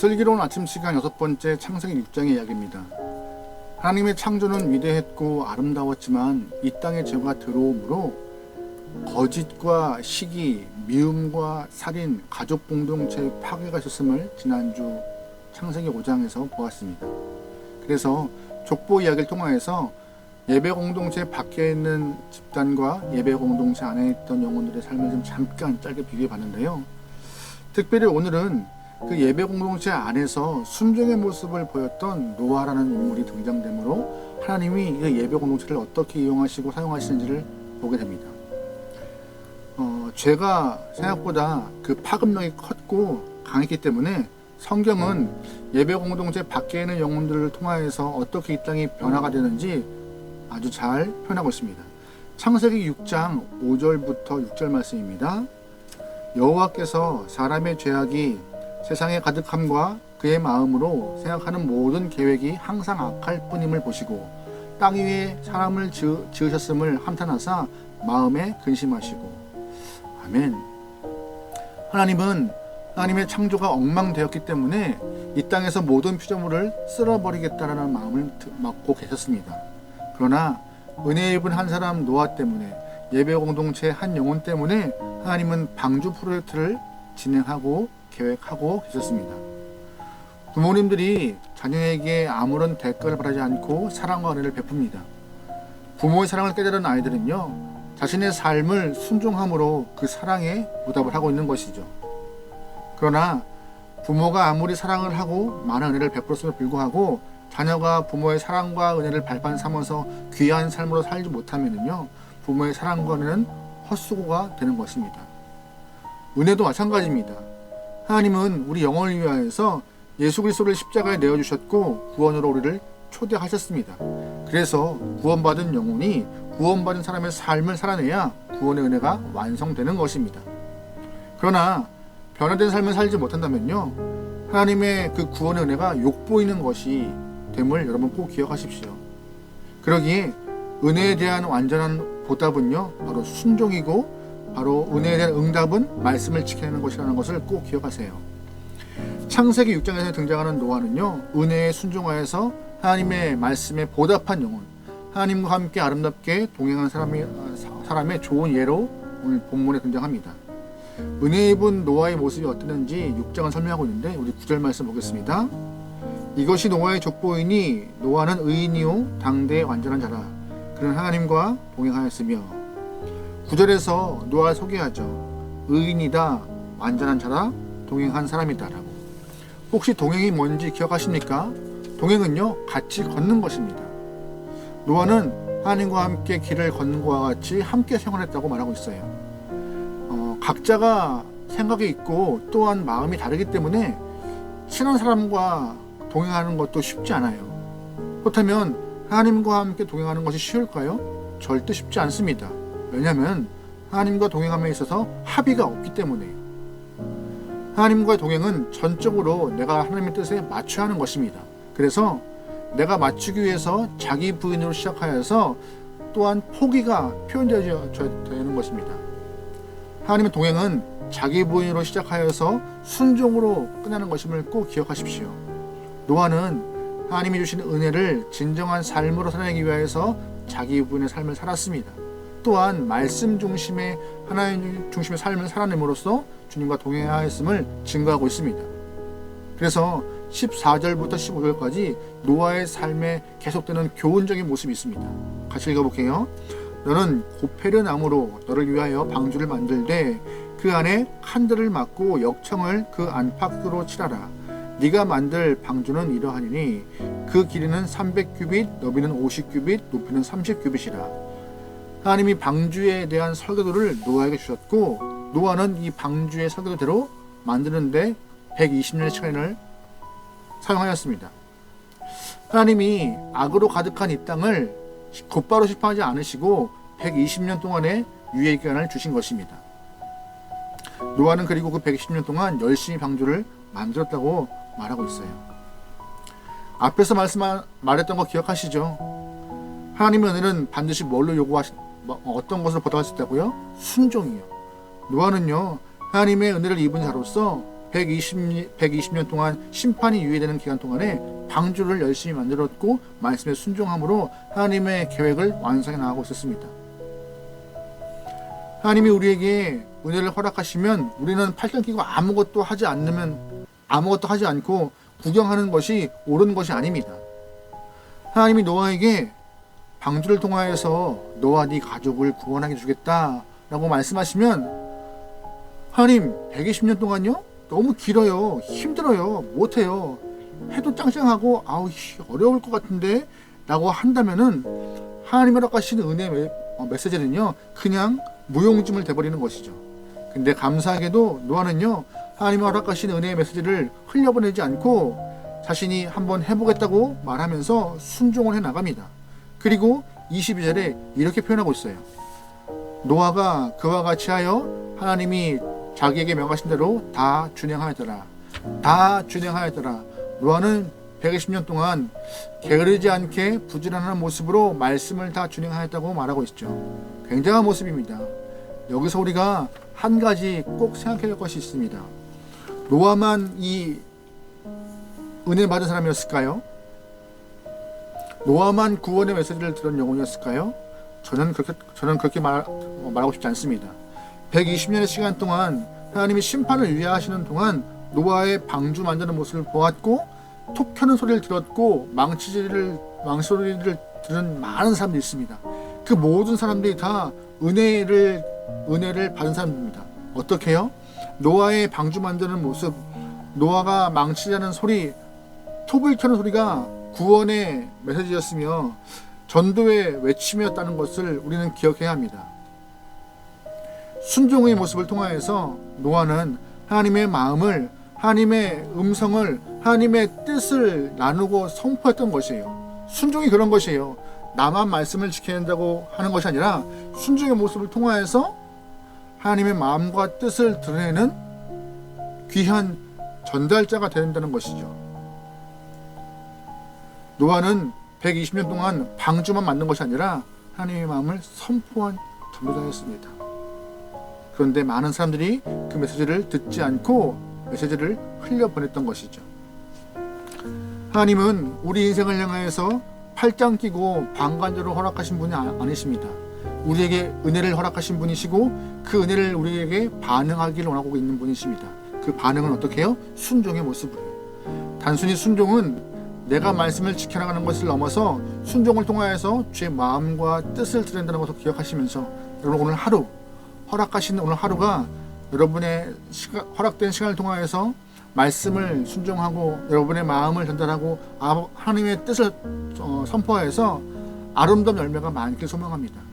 슬기로운 아침 시간 여섯 번째 창세기 6장의 이야기입니다. 하나님의 창조는 위대했고 아름다웠지만 이 땅에 죄가 들어오므로 거짓과 시기, 미움과 살인, 가족 공동체의 파괴가 있었음을 지난주 창세기 5장에서 보았습니다. 그래서 족보 이야기를 통하여서 예배 공동체 밖에 있는 집단과 예배 공동체 안에 있던 영혼들의 삶을 좀 잠깐 짧게 비교해 봤는데요. 특별히 오늘은 그 예배 공동체 안에서 순종의 모습을 보였던 노아라는 인물이 등장되므로 하나님이 이 예배 공동체를 어떻게 이용하시고 사용하시는지를 보게 됩니다. 어, 죄가 생각보다 그 파급력이 컸고 강했기 때문에 성경은 예배 공동체 밖에 있는 영혼들을 통하여서 어떻게 이 땅이 변화가 되는지 아주 잘 표현하고 있습니다. 창세기 6장 5절부터 6절 말씀입니다. 여호와께서 사람의 죄악이 세상에 가득함과 그의 마음으로 생각하는 모든 계획이 항상 악할 뿐임을 보시고 땅 위에 사람을 지으, 지으셨음을 함탄하사 마음에 근심하시고 아멘. 하나님은 하나님의 창조가 엉망되었기 때문에 이 땅에서 모든 피조물을 쓸어버리겠다라는 마음을 먹고 계셨습니다. 그러나 은혜 입은 한 사람 노아 때문에 예배 공동체 한 영혼 때문에 하나님은 방주 프로젝트를 진행하고 계획하고 계셨습니다. 부모님들이 자녀에게 아무런 대가를 바라지 않고 사랑과 은혜를 베풉니다. 부모의 사랑을 깨달은 아이들은요, 자신의 삶을 순종함으로 그 사랑에 보답을 하고 있는 것이죠. 그러나 부모가 아무리 사랑을 하고 많은 은혜를 베풀었음에도 불구하고 자녀가 부모의 사랑과 은혜를 발판 삼아서 귀한 삶으로 살지 못하면요, 부모의 사랑과 은혜는 헛수고가 되는 것입니다. 은혜도 마찬가지입니다. 하나님은 우리 영혼을 위하여서 예수 그리스도를 십자가에 내어 주셨고 구원으로 우리를 초대하셨습니다. 그래서 구원받은 영혼이 구원받은 사람의 삶을 살아내야 구원의 은혜가 완성되는 것입니다. 그러나 변화된 삶을 살지 못한다면요. 하나님의 그 구원의 은혜가 욕보이는 것이 됨을 여러분 꼭 기억하십시오. 그러기에 은혜에 대한 완전한 보답은요. 바로 순종이고 바로 은혜에 대한 응답은 말씀을 지키는 것이라는 것을 꼭 기억하세요. 창세기 6장에서 등장하는 노아는요, 은혜에 순종하여서 하나님의 말씀에 보답한 영혼, 하나님과 함께 아름답게 동행한 사람이, 사람의 좋은 예로 오늘 본문에 등장합니다. 은혜 입은 노아의 모습이 어땠는지 6장은 설명하고 있는데 우리 9절 말씀 보겠습니다. 이것이 노아의 족보이니 노아는 의인이요 당대의 완전한 자라. 그는 하나님과 동행하였으며 9절에서 노아를 소개하죠. 의인이다, 완전한 자라, 동행한 사람이다라고. 혹시 동행이 뭔지 기억하십니까? 동행은요, 같이 걷는 것입니다. 노아는 하나님과 함께 길을 걷는 것과 같이 함께 생활했다고 말하고 있어요. 어, 각자가 생각이 있고 또한 마음이 다르기 때문에 친한 사람과 동행하는 것도 쉽지 않아요. 그렇다면 하나님과 함께 동행하는 것이 쉬울까요? 절대 쉽지 않습니다. 왜냐하면 하나님과 동행함에 있어서 합의가 없기 때문에 하나님과의 동행은 전적으로 내가 하나님의 뜻에 맞춰야 하는 것입니다. 그래서 내가 맞추기 위해서 자기 부인으로 시작하여서 또한 포기가 표현되어야 되는 것입니다. 하나님의 동행은 자기 부인으로 시작하여서 순종으로 끝나는 것임을 꼭 기억하십시오. 노아는 하나님이 주신 은혜를 진정한 삶으로 살아내기 위해서 자기 부인의 삶을 살았습니다. 또한 말씀 중심의 하나님 중심의 삶을 살아냄으로써 주님과 동행하였음을 증거하고 있습니다. 그래서 14절부터 15절까지 노아의 삶에 계속되는 교훈적인 모습이 있습니다. 같이 읽어볼게요. 너는 고페르 나무로 너를 위하여 방주를 만들되 그 안에 칸들을 막고 역청을 그 안팎으로 칠하라. 네가 만들 방주는 이러하니니 그 길이는 300규빗, 너비는 50규빗, 높이는 30규빗이라. 하나님이 방주에 대한 설계도를 노아에게 주셨고 노아는 이 방주의 설계도대로 만드는데 120년의 시간을 사용하였습니다. 하나님이 악으로 가득한 이 땅을 곧바로 심판하지 않으시고 120년 동안의 유예 기간을 주신 것입니다. 노아는 그리고 그 120년 동안 열심히 방주를 만들었다고 말하고 있어요. 앞에서 말씀 말했던 거 기억하시죠? 하나님의 은혜는 반드시 뭘로 요구하시, 뭐, 어떤 것을 있다고요? 순종이요. 노아는요 하나님의 은혜를 입은 자로서 120, 120년 동안 심판이 유예되는 기간 동안에 방주를 열심히 만들었고 말씀에 순종함으로 하나님의 계획을 완성해 나가고 있었습니다. 하나님이 우리에게 은혜를 허락하시면 우리는 팔짱 끼고 아무것도 하지 않으면 아무것도 하지 않고 구경하는 것이 옳은 것이 아닙니다. 하나님이 노아에게 방주를 통하여서 너와 네 가족을 구원하게 주겠다라고 말씀하시면 하나님 120년 동안요? 너무 길어요. 힘들어요. 못해요. 해도 짱짱하고 아우 씨, 어려울 것 같은데 라고 한다면은 하나님 허락하신 은혜 메, 어, 메시지는요 그냥 무용지물 돼버리는 것이죠 근데 감사하게도 노아는요 하나님 허락하신 은혜의 메시지를 흘려보내지 않고 자신이 한번 해보겠다고 말하면서 순종을 해 나갑니다 그리고 22절에 이렇게 표현하고 있어요 노아가 그와 같이 하여 하나님이 자기에게 명하신 대로 다 준행하였더라. 다 준행하였더라. 노아는 120년 동안 게으르지 않게 부지런한 모습으로 말씀을 다 준행하였다고 말하고 있죠. 굉장한 모습입니다. 여기서 우리가 한 가지 꼭 생각해야 할 것이 있습니다. 노아만 이 은혜 받은 사람이었을까요? 노아만 구원의 메시지를 들은 영혼이었을까요? 저는 그렇게 저는 그렇게 말, 어, 말하고 싶지 않습니다. 120년의 시간 동안 하나님이 심판을 위하시는 동안 노아의 방주 만드는 모습을 보았고 톡 켜는 소리를 들었고 망치질을 망소리를 들은 많은 사람들이 있습니다. 그 모든 사람들이 다 은혜를 은혜를 받은 사람들입니다. 어떻게요? 노아의 방주 만드는 모습, 노아가 망치자는 소리, 톱을 켜는 소리가 구원의 메시지였으며 전도의 외침이었다는 것을 우리는 기억해야 합니다. 순종의 모습을 통하여서 노아는 하나님의 마음을 하나님의 음성을 하나님의 뜻을 나누고 선포했던 것이에요. 순종이 그런 것이에요. 나만 말씀을 지켜야 한다고 하는 것이 아니라 순종의 모습을 통하여서 하나님의 마음과 뜻을 드러내는 귀한 전달자가 된다는 것이죠. 노아는 120년 동안 방주만 만든 것이 아니라 하나님의 마음을 선포한 전도자였습니다. 그런데 많은 사람들이 그 메시지를 듣지 않고 메시지를 흘려보냈던 것이죠. 하나님은 우리 인생을 향하여서 팔짱 끼고 방관자로 허락하신 분이 아- 아니십니다. 우리에게 은혜를 허락하신 분이시고 그 은혜를 우리에게 반응하기를 원하고 있는 분이십니다. 그 반응은 어떻게 해요? 순종의 모습으로. 단순히 순종은 내가 말씀을 지켜나가는 것을 넘어서 순종을 통하여서 주의 마음과 뜻을 드린다는 것을 기억하시면서 여러분 오늘 하루 허락하신 오늘 하루가 여러분의 시간, 허락된 시간을 통하여서 말씀을 순종하고 여러분의 마음을 전달하고 아, 하나님의 뜻을 어, 선포해서 아름다운 열매가 많길 소망합니다.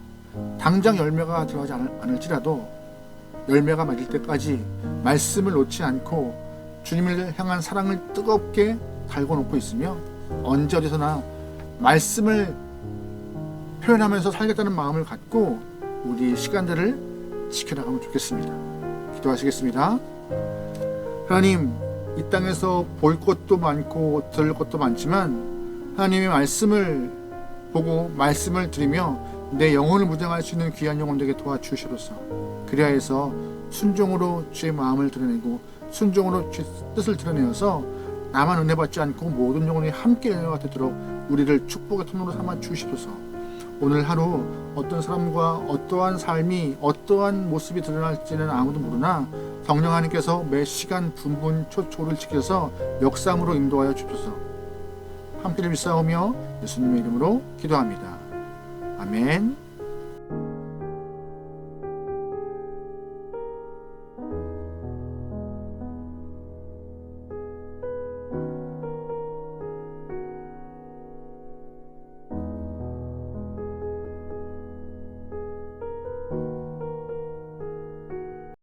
당장 열매가 들어가지 않을, 지라도 열매가 맺을 때까지 말씀을 놓지 않고 주님을 향한 사랑을 뜨겁게 달고 놓고 있으며 언제 어디서나 말씀을 표현하면서 살겠다는 마음을 갖고 우리 시간들을 지켜나가면 좋겠습니다. 기도하시겠습니다. 하나님, 이 땅에서 볼 것도 많고 들을 것도 많지만 하나님의 말씀을 보고 말씀을 들으며 내 영혼을 무장할 수 있는 귀한 영혼 되게 도와주시옵소서. 그리하 해서 순종으로 주의 마음을 드러내고 순종으로 주의 뜻을 드러내어서 나만 은혜 받지 않고 모든 영혼이 함께 은혜가 되도록 우리를 축복의 통로로 삼아 주시옵소서. 오늘 하루 어떤 사람과 어떠한 삶이 어떠한 모습이 드러날지는 아무도 모르나 성령 하나님께서 매 시간 분분 초초를 지켜서 역삼으로 인도하여 주소서 함께를 믿사오며 예수님의 이름으로 기도합니다. 아멘